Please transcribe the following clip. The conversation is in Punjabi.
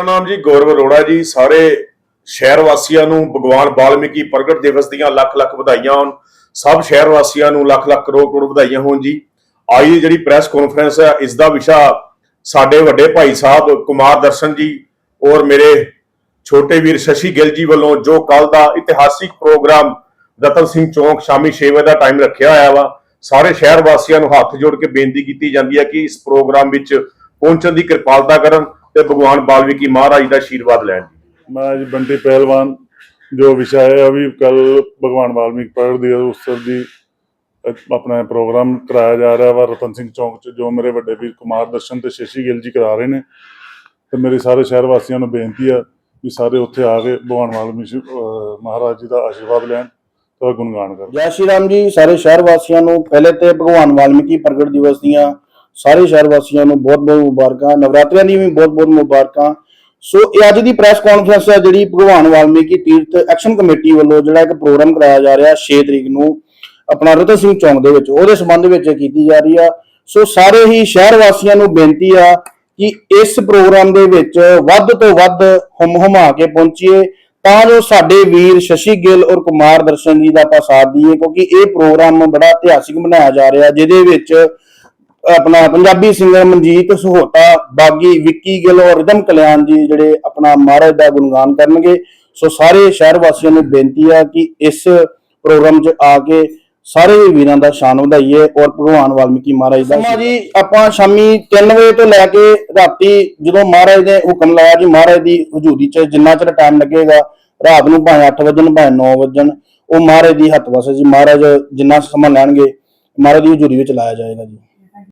ਮੇਰਾ ਨਾਮ ਜੀ ਗੌਰਵ ਅਰੋੜਾ ਜੀ। ਸਾਰੇ ਸ਼ਹਿਰ ਵਾਸੀਆਂ ਨੂੰ ਭਗਵਾਨ ਵਾਲਮੀਕੀ ਪ੍ਰਗਟ ਦਿਵਸ ਦੀਆਂ ਲੱਖ ਲੱਖ ਵਧਾਈਆਂ ਹੋਣ। ਸਭ ਸ਼ਹਿਰ ਵਾਸੀਆਂ ਨੂੰ ਲੱਖ ਲੱਖ ਕਰੋੜ ਕਰੋੜ ਵਧਾਈਆਂ ਹੋਣ ਜੀ। ਆਈ ਜਿਹੜੀ ਪ੍ਰੈਸ ਕਾਨਫਰੰਸ ਹੈ ਇਸ ਦਾ ਵਿਸ਼ਾ ਸਾਡੇ ਵੱਡੇ ਭਾਈ ਸਾਹਿਬ ਕੁਮਾਰ ਦਰਸ਼ਨ ਜੀ ਔਰ ਮੇਰੇ ਛੋਟੇ ਵੀਰ ਸ਼ਸ਼ੀ ਗਿੱਲ ਜੀ ਵੱਲੋਂ ਜੋ ਕੱਲ ਦਾ ਇਤਿਹਾਸਿਕ ਪ੍ਰੋਗਰਾਮ ਰਤਨ ਸਿੰਘ ਚੌਂਕ ਸ਼ਾਮੀ 6 ਵਜੇ ਦਾ ਟਾਈਮ ਰੱਖਿਆ ਹੋਇਆ ਵਾ, ਸਾਰੇ ਸ਼ਹਿਰ ਵਾਸੀਆਂ ਨੂੰ ਹੱਥ ਜੋੜ ਕੇ ਬੇਨਤੀ ਕੀਤੀ ਜਾਂਦੀ ਹੈ ਕਿ ਇਸ ਪ੍ਰੋਗਰਾਮ ਵਿੱਚ ਪਹੁੰਚਣ ਦੀ ਕਿਰਪਾਲਤਾ ਕਰਨ। ਤੇ ਭਗਵਾਨ ਬਾਲਮੀਕੀ ਮਹਾਰਾਜ ਦਾ ਆਸ਼ੀਰਵਾਦ ਲੈਣ ਜੀ। ਮਹਾਰਾਜ ਬੰਟੀ ਪਹਿਲਵਾਨ ਜੋ ਵਿਸ਼ਾ ਹੈ ਅਭੀ ਕੱਲ ਭਗਵਾਨ ਵਾਲਮੀਕ ਪੜ੍ਹ ਦੀ ਉਤਸਵ ਦੀ ਆਪਣਾ ਪ੍ਰੋਗਰਾਮ ਕਰਾਇਆ ਜਾ ਰਿਹਾ ਵਾ ਰਤਨ ਸਿੰਘ ਚੌਂਕ 'ਚ ਜੋ ਮੇਰੇ ਵੱਡੇ ਵੀਰ ਕੁਮਾਰ ਦਰਸ਼ਨ ਤੇ ਸ਼ੇਸ਼ੀ ਗਿੱਲ ਜੀ ਕਰਾ ਰਹੇ ਨੇ। ਤੇ ਮੇਰੇ ਸਾਰੇ ਸ਼ਹਿਰ ਵਾਸੀਆਂ ਨੂੰ ਬੇਨਤੀ ਆ ਵੀ ਸਾਰੇ ਉੱਥੇ ਆ ਕੇ ਭਗਵਾਨ ਵਾਲਮੀਕ ਮਹਾਰਾਜ ਜੀ ਦਾ ਆਸ਼ੀਰਵਾਦ ਲੈਣ ਤੇ ਗੁਣਗਾਨ ਕਰਨ। ਜੈ ਸ਼੍ਰੀ ਰਾਮ ਜੀ ਸਾਰੇ ਸ਼ਹਿਰ ਵਾਸੀਆਂ ਨੂੰ ਪਹਿਲੇ ਤੇ ਭਗਵਾਨ ਵਾਲਮੀਕੀ ਪ੍ਰਗਟ ਦਿਵਸ ਦੀਆਂ ਸਾਰੇ ਸ਼ਹਿਰ ਵਾਸੀਆਂ ਨੂੰ ਬਹੁਤ-ਬਹੁਤ ਮੁਬਾਰਕਾਂ, ਨਵਰਾਤਰਿਆਂ ਦੀ ਵੀ ਬਹੁਤ-ਬਹੁਤ ਮੁਬਾਰਕਾਂ। ਸੋ ਇਹ ਅੱਜ ਦੀ ਪ੍ਰੈਸ ਕਾਨਫਰੰਸ ਹੈ ਜਿਹੜੀ ਭਗਵਾਨ ਵਾਲਮੀਕੀ ਤੀਰਥ ਐਕਸ਼ਨ ਕਮੇਟੀ ਵੱਲੋਂ ਜਿਹੜਾ ਇੱਕ ਪ੍ਰੋਗਰਾਮ ਕਰਾਇਆ ਜਾ ਰਿਹਾ 6 ਤਰੀਕ ਨੂੰ ਆਪਣਾ ਰਤਨ ਸਿੰਘ ਚੌਂਕ ਦੇ ਵਿੱਚ। ਉਹਦੇ ਸੰਬੰਧ ਵਿੱਚ ਕੀਤੀ ਜਾ ਰਹੀ ਆ। ਸੋ ਸਾਰੇ ਹੀ ਸ਼ਹਿਰ ਵਾਸੀਆਂ ਨੂੰ ਬੇਨਤੀ ਆ ਕਿ ਇਸ ਪ੍ਰੋਗਰਾਮ ਦੇ ਵਿੱਚ ਵੱਧ ਤੋਂ ਵੱਧ ਹੁਮ ਹੁਮਾ ਕੇ ਪਹੁੰਚੀਏ ਤਾਂ ਜੋ ਸਾਡੇ ਵੀਰ ਸ਼ਸ਼ੀ ਗਿੱਲ ਔਰ ਕੁਮਾਰ ਦਰਸ਼ਨ ਜੀ ਦਾ ਆਪਾਂ ਸਾਥ ਦਈਏ ਕਿਉਂਕਿ ਇਹ ਪ੍ਰੋਗਰਾਮ ਬੜਾ ਇਤਿਹਾਸਿਕ ਬਣਾਇਆ ਜਾ ਰਿਹਾ, ਜਿਹਦੇ ਵਿੱਚ ਆਪਣਾ ਪੰਜਾਬੀ ਸਿੰਗਰ ਮਨਜੀਤ ਸਹੋਤਾ ਬਾਗੀ ਵਿੱਕੀ ਗਿੱਲ ਔਰ ਰਿਦਮ ਕਲਿਆਣ ਜੀ ਜਿਹੜੇ ਆਪਣਾ ਮਹਾਰਾਜ ਦਾ ਗੁਣਗਾਨ ਕਰਨਗੇ। ਸੋ ਸਾਰੇ ਸ਼ਹਿਰ ਵਾਸੀਆਂ ਨੂੰ ਬੇਨਤੀ ਆ ਕਿ ਇਸ ਪ੍ਰੋਗਰਾਮ 'ਚ ਆ ਕੇ ਸਾਰੇ ਵੀਰਾਂ ਦਾ ਸ਼ਾਨ ਵਧਾਈਏ ਔਰ ਭਗਵਾਨ ਵਾਲਮੀਕੀ ਮਹਾਰਾਜ ਦਾ ਸਮਾਂ ਜੀ ਆਪਾਂ ਸ਼ਾਮੀ 3 ਵਜੇ ਤੋਂ ਲੈ ਕੇ ਰਾਤੀ ਜਦੋਂ ਮਹਾਰਾਜ ਨੇ ਹੁਕਮ ਲਾਇਆ ਕਿ ਮਹਾਰਾਜ ਦੀ ਹਜ਼ੂਰੀ 'ਚ ਜਿੰਨਾ ਚਿਰ ਟਾਈਮ ਲੱਗੇਗਾ ਰਾਤ ਨੂੰ ਭਾਵੇਂ 8 ਵਜਣ ਭਾਵੇਂ 9 ਵਜਣ ਉਹ ਮਹਾਰਾਜ ਦੀ ਹੱਥ ਵਸ ਜੀ। ਮਹਾਰਾਜ ਜਿੰਨਾ ਸਮਾਂ ਲੈਣਗੇ ਮਹਾਰਾਜ ਦੀ ਹਜ਼ੂਰੀ ਵਿੱਚ ਲਾਇਆ ਜਾਏਗਾ ਜੀ।